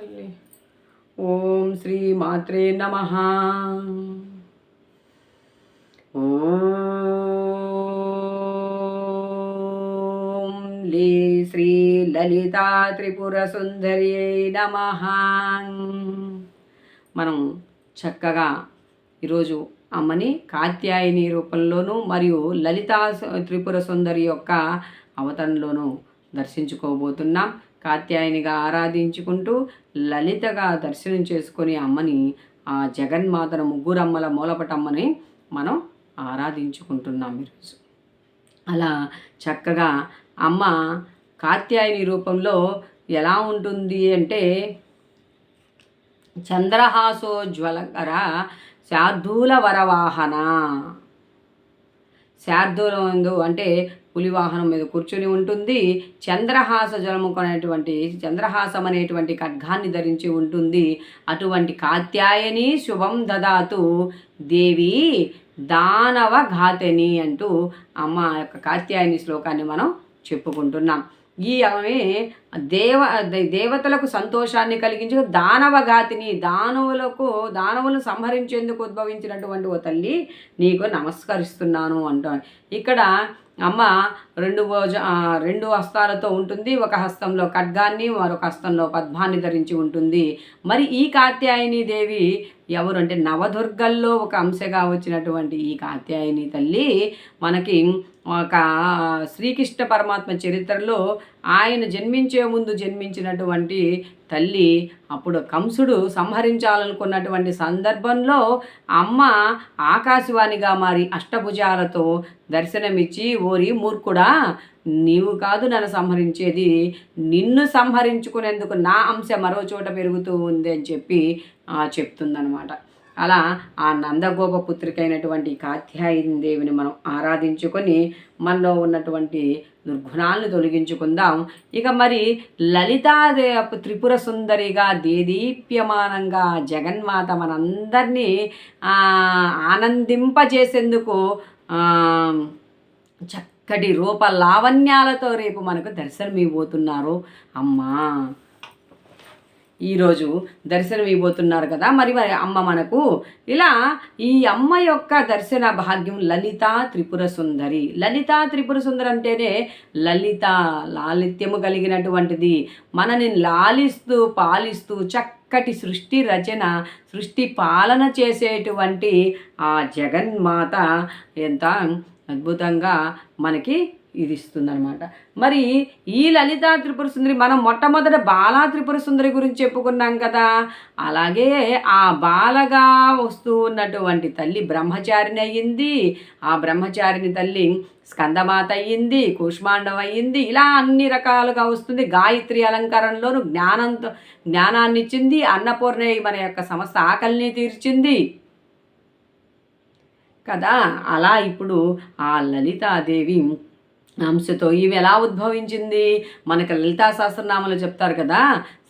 తల్లి. ఓం శ్రీ మాత్రే నమ. ఓం లీ శ్రీ లలితా త్రిపుర సుందరి నమ. మనం చక్కగా ఈరోజు అమ్మని కాత్యాయని రూపంలోనూ మరియు లలితా త్రిపుర సుందరి యొక్క అవతరణలోనూ దర్శించుకోబోతున్నాం. కాత్యాయనిగా ఆరాధించుకుంటూ లలితగా దర్శనం చేసుకొని అమ్మని ఆ జగన్మాతను ముగ్గురమ్మల మూలపటమ్మని మనం ఆరాధించుకుంటున్నాం ఈరోజు. అలా చక్కగా అమ్మ కాత్యాయని రూపంలో ఎలా ఉంటుంది అంటే చంద్రహాసోజ్వలకర శార్దూల వరవాహన. శార్దూలందు అంటే పులి వాహనం మీద కూర్చొని ఉంటుంది. చంద్రహాస జలముకునేటువంటి చంద్రహాసం అనేటువంటి ఖడ్గాన్ని ధరించి ఉంటుంది. అటువంటి కాత్యాయని శుభం దదాతు దేవి దానవ ఘాతని అంటూ అమ్మ యొక్క కాత్యాయని శ్లోకాన్ని మనం చెప్పుకుంటున్నాం. ఈ ఆమె దేవ దే- దేవతలకు సంతోషాన్ని కలిగించు దానవఘాతిని దానవులకు దానవులను సంహరించేందుకు ఉద్భవించినటువంటి ఓ తల్లి నీకు నమస్కరిస్తున్నాను అంటాను ఇక్కడ అమ్మ రెండు భోజ రెండు హస్తాలతో ఉంటుంది. ఒక హస్తంలో ఖడ్గాన్ని మరొక హస్తంలో పద్మాన్ని ధరించి ఉంటుంది. మరి ఈ కాత్యాయని దేవి ఎవరు అంటే నవదుర్గల్లో ఒక అంశగా వచ్చినటువంటి ఈ కాత్యాయని తల్లి మనకి ఒక శ్రీకృష్ణ పరమాత్మ చరిత్రలో ఆయన జన్మించే ముందు జన్మించినటువంటి తల్లి అప్పుడు కంసుడు సంహరించాలనుకున్నటువంటి సందర్భంలో అమ్మ ఆకాశవాణిగా మారి అష్టభుజాలతో దర్శనమిచ్చి ఓరి మూర్ఖుడా నీవు కాదు నన్ను సంహరించేది. నిన్ను సంహరించుకునేందుకు నా అంశ మరో చోట పెరుగుతూ ఉంది అని చెప్పి చెప్తుందనమాట అలా ఆ నందగోప పుత్రికైనటువంటి కాత్యాయని దేవిని మనం ఆరాధించుకొని మనలో ఉన్నటువంటి దుర్గుణాలను తొలగించుకుందాం. ఇక మరి లలితాదే త్రిపుర సుందరిగా దేదీప్యమానంగా జగన్మాత మనందరినీ ఆనందింపజేసేందుకు చక్కటి రూప లావణ్యాలతో రేపు మనకు దర్శనమివ్వబోతున్నారు. అమ్మా! ఈరోజు దర్శనం ఇవ్వబోతున్నారు కదా. మరి మరి అమ్మ మనకు ఇలా ఈ అమ్మ యొక్క దర్శన భాగ్యం లలిత త్రిపుర సుందరి. లలిత త్రిపుర సుందరి అంటేనే లలిత లాలిత్యము కలిగినటువంటిది. మనని లాలిస్తూ పాలిస్తూ చక్కటి సృష్టి రచన సృష్టి పాలన చేసేటువంటి ఆ జగన్మాత ఎంత అద్భుతంగా మనకి ఇది ఇస్తుందనమాట మరి ఈ లలితా త్రిపుర సుందరి మనం మొట్టమొదట బాలా త్రిపుర సుందరి గురించి చెప్పుకున్నాం కదా. అలాగే ఆ బాలగా వస్తూ ఉన్నటువంటి తల్లి బ్రహ్మచారిని అయ్యింది. ఆ బ్రహ్మచారిని తల్లి స్కందమాత అయ్యింది కూష్మాండం అయ్యింది ఇలా అన్ని రకాలుగా వస్తుంది. గాయత్రి అలంకారంలోను జ్ఞానంతో జ్ఞానాన్ని ఇచ్చింది అన్నపూర్ణ మన యొక్క సమస్త ఆకలిని తీర్చింది. కదా? అలా ఇప్పుడు ఆ లలితాదేవి అంశతో ఇవి ఎలా ఉద్భవించింది? మనకు లలితా సహస్రనామాలు చెప్తారు కదా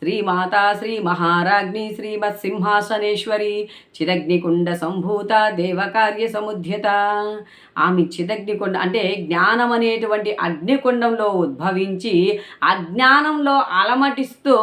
శ్రీమాతా శ్రీ మహారాజ్ఞి శ్రీమత్ సింహాసనేశ్వరి చిదగ్నికుండ సంభూత దేవకార్య సముద్యత. ఆమె చిదగ్నికుండ అంటే జ్ఞానం అనేటువంటి అగ్నికుండంలో ఉద్భవించి అజ్ఞానంలో అలమటిస్తూ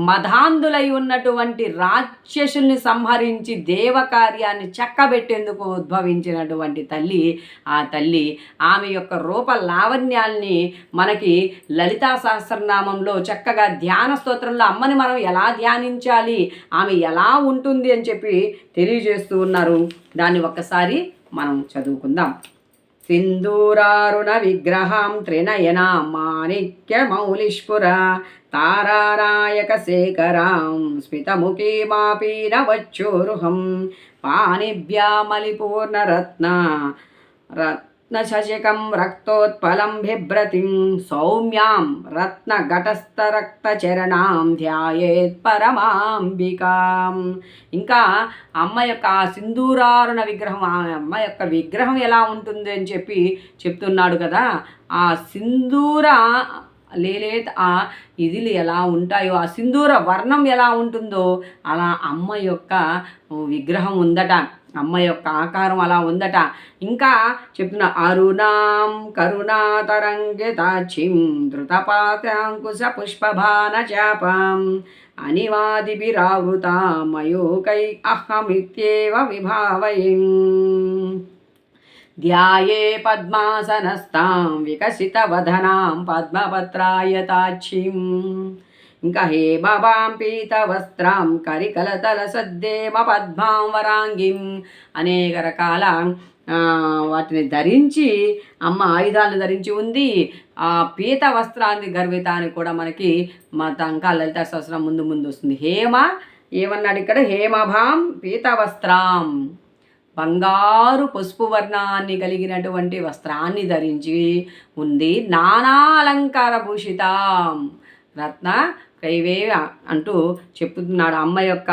మధాంధులై ఉన్నటువంటి రాక్షసుల్ని సంహరించి దేవకార్యాన్ని చక్కబెట్టేందుకు ఉద్భవించినటువంటి తల్లి ఆ తల్లి ఆమె యొక్క రూప లావణ్యాల్ని మనకి లలితా సహస్రనామంలో చక్కగా ధ్యాన స్తోత్రంలో అమ్మని మనం ఎలా ధ్యానించాలి? ఆమె ఎలా ఉంటుంది అని చెప్పి తెలియజేస్తూ ఉన్నారు. దాన్ని ఒక్కసారి మనం చదువుకుందాం. సింధూరారుణ విగ్రహం త్రినయనా మాణిక్య మౌలిష్పుర తారానాయక శేఖరాం స్మితముఖీమాపీన వచ్చోరుహం పాణిభ్యామలిపూర్ణరత్న రత్నశశికం రక్తోత్పలం బిభ్రతిం సౌమ్యాం రత్నఘటస్థరక్తచరణాం ధ్యాయేత్ పరమాంబికాం. ఇంకా అమ్మ యొక్క సింధూరారుణ విగ్రహం ఆ అమ్మ యొక్క విగ్రహం ఎలా ఉంటుంది అని చెప్పి చెప్తున్నాడు కదా. ఆ సింధూర లేలేత ఆ ఇదిలు ఎలా ఉంటాయో ఆ సింధూర వర్ణం ఎలా ఉంటుందో అలా అమ్మ యొక్క విగ్రహం ఉందట. అమ్మ యొక్క ఆకారం అలా ఉందట. ఇంకా చెప్తున్న అరుణాం కరుణాతరంగితాచిం ధృతపాతాంకుశ పుష్పభాన చాపం అనివాదిభిరావృతా మయూకై అహమిత్యేవ విభావయిం. ధ్యాయే పద్మాసనస్తాం వికసితవదనాం పద్మపత్రాయతాక్షిం ఇంకా హేమభాం పీతవస్త్రాం కరికలతల సద్దేమ పద్మాం వరాంగిం. అనేక రకాల వాటిని ధరించి అమ్మ ఆయుధాలు ధరించి ఉంది. ఆ పీత వస్త్రాన్ని గర్వితాన్ని కూడా మనకి మా తంకా లలిత సహస్రం ముందు ముందు వస్తుంది. హేమ ఏమన్నాడు ఇక్కడ? హేమభాం పీత వస్త్రాం బంగారు పసుపు వర్ణాన్ని కలిగినటువంటి వస్త్రాన్ని ధరించి ఉంది. నానా అలంకార భూషితాం. రత్న కైవే అంటూ చెప్తున్నాడు. అమ్మ యొక్క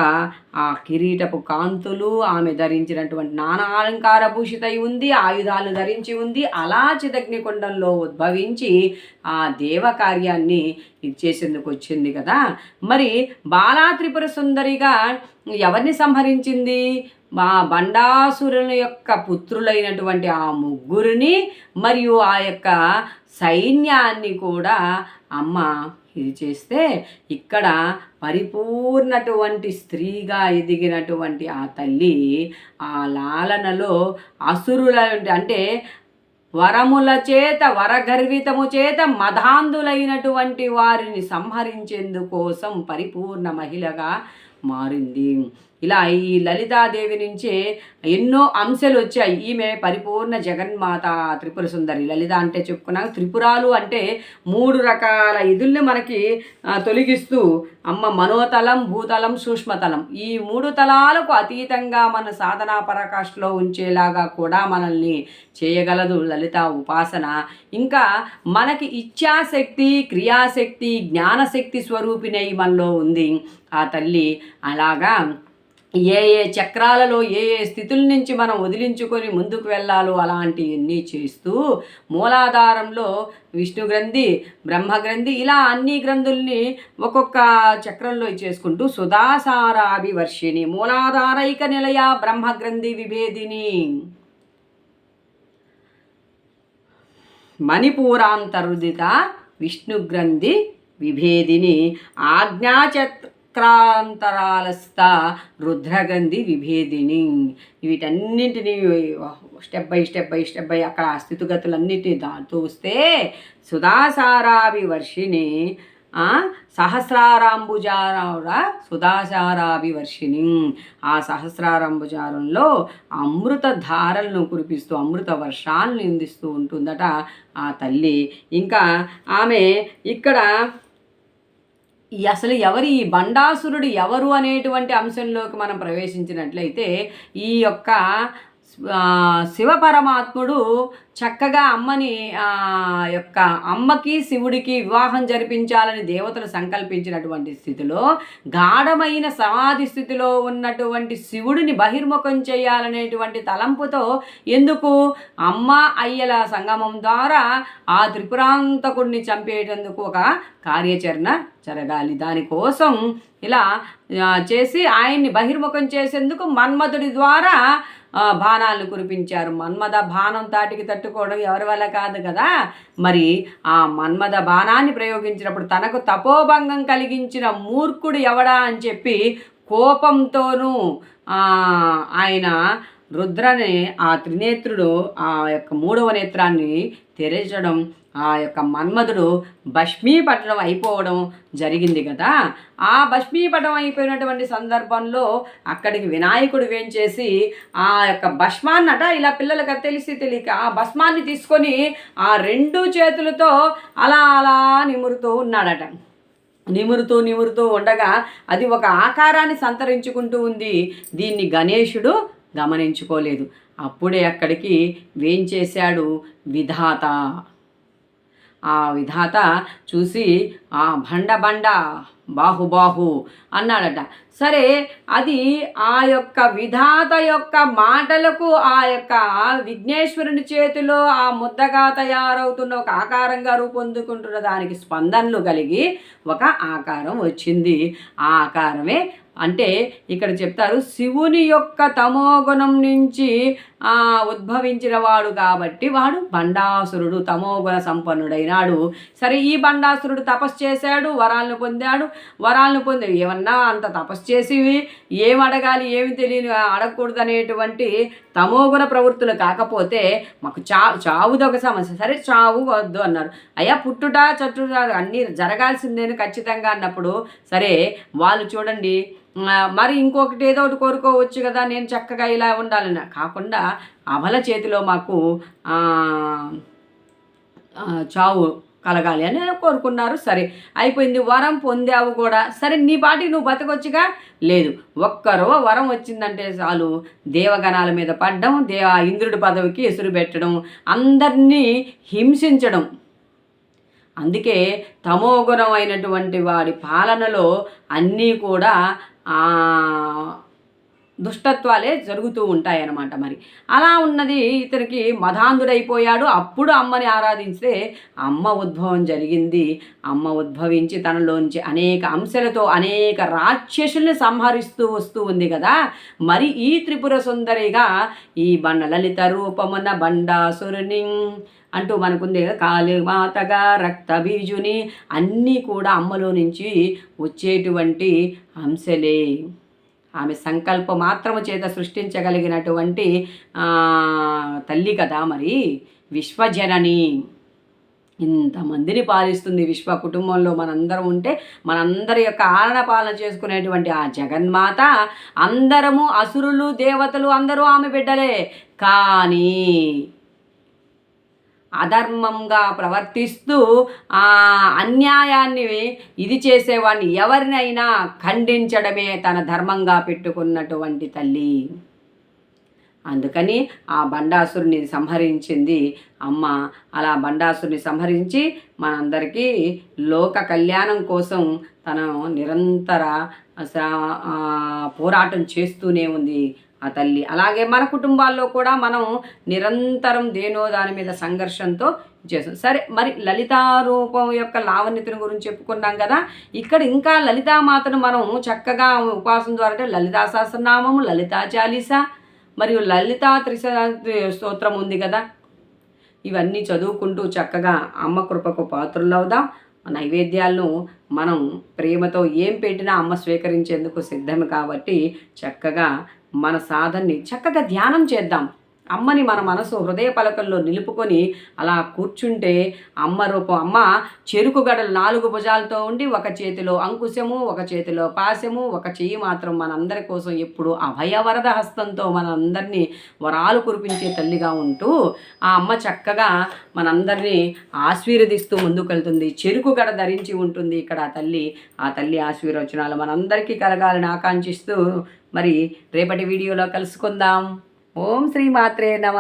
ఆ కిరీటపు కాంతులు ఆమె ధరించినటువంటి నానా అలంకార భూషితై ఉంది ఆయుధాలను ధరించి ఉంది. అలా చిదగ్నికొండంలో ఉద్భవించి ఆ దేవ కార్యాన్ని ఇచ్చేసేందుకు వచ్చింది కదా. మరి బాలా త్రిపుర సుందరిగా ఎవరిని సంహరించింది? మా బండాసురుని యొక్క పుత్రులైనటువంటి ఆ ముగ్గురిని మరియు ఆ యొక్క సైన్యాన్ని కూడా అమ్మ ఇది చేస్తే ఇక్కడ పరిపూర్ణటువంటి స్త్రీగా ఎదిగినటువంటి ఆ తల్లి ఆ లాలనలో అసురుల అంటే వరముల చేత వరగర్వితము చేత మదాంధులైనటువంటి వారిని సంహరించేందుకోసం పరిపూర్ణ మహిళగా మారింది. ఇలా ఈ లలితాదేవి నుంచే ఎన్నో అంశాలు వచ్చాయి. ఈమె పరిపూర్ణ జగన్మాత త్రిపుర సుందరి. లలిత అంటే చెప్పుకున్నాక త్రిపురాలు అంటే మూడు రకాల ఇదుల్ని మనకి తొలగిస్తూ అమ్మ మనోతలం భూతలం సూక్ష్మతలం. ఈ మూడు తలాలకు అతీతంగా మన సాధనా పరాకాష్ఠలో ఉంచేలాగా కూడా మనల్ని చేయగలదు లలిత ఉపాసన. ఇంకా మనకి ఇచ్ఛాశక్తి క్రియాశక్తి జ్ఞానశక్తి స్వరూపిణై మనలో ఉంది. ఆ తల్లి అలాగా ఏ ఏ చక్రాలలో ఏ ఏ స్థితుల నుంచి మనం వదిలించుకొని ముందుకు వెళ్ళాలో అలాంటివన్నీ చేస్తూ మూలాధారంలో విష్ణు గ్రంథి బ్రహ్మగ్రంథి ఇలా అన్ని గ్రంథుల్ని ఒక్కొక్క చక్రంలో చేసుకుంటూ సుధాసారాభివర్షిణి మూలాధారైక నిలయ బ్రహ్మగ్రంథి విభేదిని. మణిపూరాంతరుదిత విష్ణుగ్రంథి విభేదిని ఆజ్ఞాచక్రాంతరాలస్థ రుద్రగంధి విభేదిని. వీటన్నింటినీ step by step by step by అక్కడ ఆ స్థితిగతులన్నిటిని దాటుతూ వస్తే సుధాసారాభి వర్షిణి ఆ, సహస్రారాంబుజార ఆ సహస్రారంభుజారంలో అమృత ధారలను కురిపిస్తూ అమృత వర్షాలను అందిస్తూ ఉంటుందట ఆ తల్లి. ఇంకా ఆమె ఇక్కడ అసలు ఎవరు ఈ బండాసురుడు ఎవరు అనేటువంటి అంశంలోకి మనం ప్రవేశించినట్లయితే ఈ యొక్క శివపరమాత్ముడు శివ పరమాత్ముడు చక్కగా అమ్మని యొక్క అమ్మకి శివుడికి వివాహం జరిపించాలని దేవతలు సంకల్పించినటువంటి స్థితిలో గాఢమైన సమాధి స్థితిలో ఉన్నటువంటి శివుడిని బహిర్ముఖం చేయాలనేటువంటి తలంపుతో ఎందుకు అమ్మ అయ్యల సంగమం ద్వారా ఆ త్రిపురాంతకుడిని చంపేటందుకు ఒక కార్యాచరణ జరగాలి. దానికోసం ఇలా చేసి ఆయన్ని బహిర్ముఖం చేసేందుకు మన్మధుడి ద్వారా బాణాలను కురిపించారు. మన్మద బాణం తాటికి తట్టుకోవడం ఎవరి వల్ల కాదు కదా? మరి ఆ మన్మద బాణాన్ని ప్రయోగించినప్పుడు తనకు తపోభంగం కలిగించిన మూర్ఖుడు ఎవడా అని చెప్పి కోపంతోనూ ఆయన రుద్రని ఆ త్రినేత్రుడు ఆ యొక్క మూడవ నేత్రాన్ని తెరచడం ఆ యొక్క మన్మధుడు భస్మీపట్టడం అయిపోవడం జరిగింది కదా. ఆ భస్మీపటం అయిపోయినటువంటి సందర్భంలో అక్కడికి వినాయకుడు వేంచేసి ఆ యొక్క భస్మాన్నట ఇలా పిల్లలకు తెలిసి తెలియక ఆ భస్మాన్ని తీసుకొని ఆ రెండు చేతులతో అలా అలా నిమురుతూ ఉన్నాడట. నిమురుతూ నిమురుతూ ఉండగా అది ఒక ఆకారాన్ని సంతరించుకుంటూ ఉంది. దీన్ని గణేశుడు గమనించుకోలేదు. అప్పుడే అక్కడికి వేంచేశాడు విధాత. ఆ విధాత చూసి ఆ బండ బండ బాహు బాహు అన్నాడట. సరే అది ఆ యొక్క విధాత యొక్క మాటలకు ఆ యొక్క విఘ్నేశ్వరుని చేతిలో ఆ ముద్దగా తయారవుతున్న ఒక ఆకారంగా రూపొందుకుంటున్న దానికి స్పందనలు కలిగి ఒక ఆకారం వచ్చింది. ఆ ఆకారమే అంటే ఇక్కడ చెప్తారు శివుని యొక్క తమోగుణం నుంచి ఉద్భవించిన వాడు కాబట్టి వాడు బండాసురుడు తమోగుణ సంపన్నుడైనాడు. సరే ఈ బండాసురుడు తపస్సు చేశాడు వరాలను పొందాడు. వరాలను పొంది ఏమన్నా అంత తపస్సు చేసి ఏం అడగాలి? ఏమి తెలియని అడగకూడదు అనేటువంటి తమోగుణ ప్రవృత్తులు కాకపోతే మాకు చా చావుది ఒక సమస్య. సరే చావు వద్దు అన్నారు. అయ్యా పుట్టుట చట్టుట అన్నీ జరగాల్సిందేను ఖచ్చితంగా అన్నప్పుడు సరే వాళ్ళు చూడండి మరి ఇంకొకటి ఏదో ఒకటి కోరుకోవచ్చు కదా నేను చక్కగా ఇలా ఉండాలని. కాకుండా అమల చేతిలో మాకు చావు కలగాలి అని కోరుకున్నారు. సరే అయిపోయింది. వరం పొందావు కూడా. సరే నీ పాటికి నువ్వు బతకొచ్చుగా? లేదు. ఒక్కరో వరం వచ్చిందంటే చాలు. దేవగణాల మీద పడ్డం దేవ ఇంద్రుడి పదవికి ఎసురు పెట్టడం అందరినీ హింసించడం. అందుకే తమోగుణమైనటువంటి అయినటువంటి వాడి పాలనలో అన్నీ కూడా దుష్టత్వాలే జరుగుతూ ఉంటాయన్నమాట మరి. అలా ఉన్నది ఇతనికి మధాంధుడైపోయాడు. అప్పుడు అమ్మని ఆరాధిస్తే అమ్మ ఉద్భవం జరిగింది. అమ్మ ఉద్భవించి తనలోంచి అనేక అంశాలతో అనేక రాక్షసుల్ని సంహరిస్తూ వస్తూ ఉంది కదా. మరి ఈ త్రిపుర సుందరిగా ఈ బండ లలిత రూపమున బండాసురుని అంటూ మనకుంది కాళీమాతగా రక్తబీజుని అన్నీ కూడా అమ్మలో నుంచి వచ్చేటువంటి అంశలే ఆమె సంకల్ప మాత్రము చేత సృష్టించగలిగినటువంటి తల్లి కదా మరి విశ్వజనని. ఇంతమందిని పాలిస్తుంది విశ్వ కుటుంబంలో మనందరం ఉంటే మనందరి యొక్క ఆలన పాలన చేసుకునేటువంటి ఆ జగన్మాత అందరము అసురులు దేవతలు అందరూ ఆమె బిడ్డలే. కానీ అధర్మంగా ప్రవర్తిస్తూ ఆ అన్యాయాన్ని ఇది చేసేవాడిని ఎవరినైనా ఖండించడమే తన ధర్మంగా పెట్టుకున్నటువంటి తల్లి. అందుకని ఆ బండాసురుని సంహరించింది అమ్మ. అలా బండాసురుని సంహరించి మనందరికీ లోక కళ్యాణం కోసం తను నిరంతర పోరాటం చేస్తూనే ఉంది. ఆ తల్లి. అలాగే మన కుటుంబాల్లో కూడా మనం నిరంతరం దేనో దాని మీద సంఘర్షంతో చేస్తాం. సరే మరి లలితారూపం యొక్క లావణ్యతను గురించి చెప్పుకున్నాం కదా. ఇక్కడ ఇంకా లలితామాతను మనం చక్కగా ఉపాసన ద్వారా లలితా సహస్రనామము లలితా చాలీస మరియు లలితా త్రిశ స్తోత్రం ఉంది కదా. ఇవన్నీ చదువుకుంటూ చక్కగా అమ్మ కృపకు పాత్రలవుదాం నైవేద్యాలను మనం ప్రేమతో ఏం పెట్టినా అమ్మ స్వీకరించేందుకు సిద్ధం కాబట్టి చక్కగా మన సాధనని చక్కగా ధ్యానం చేద్దాం. అమ్మని మన మనసు హృదయ పలకల్లో నిలుపుకొని అలా కూర్చుంటే అమ్మ రూపం అమ్మ చెరుకు గడలు నాలుగు భుజాలతో ఉండి ఒక చేతిలో అంకుశము ఒక చేతిలో పాశము ఒక చెయ్యి మాత్రం మనందరి కోసం ఎప్పుడు అభయవరద హస్తంతో మనందరినీ వరాలు కురిపించే తల్లిగా ఉంటూ ఆ అమ్మ చక్కగా మనందరినీ ఆశీర్వదిస్తూ ముందుకెళ్తుంది. చెరుకు గడ ధరించి ఉంటుంది ఇక్కడ ఆ తల్లి. ఆ తల్లి ఆశీర్వచనాలు మనందరికీ కలగాలని ఆకాంక్షిస్తూ మరి రేపటి వీడియోలో కలుసుకుందాం. ఓం శ్రీ మాత్రే నమ.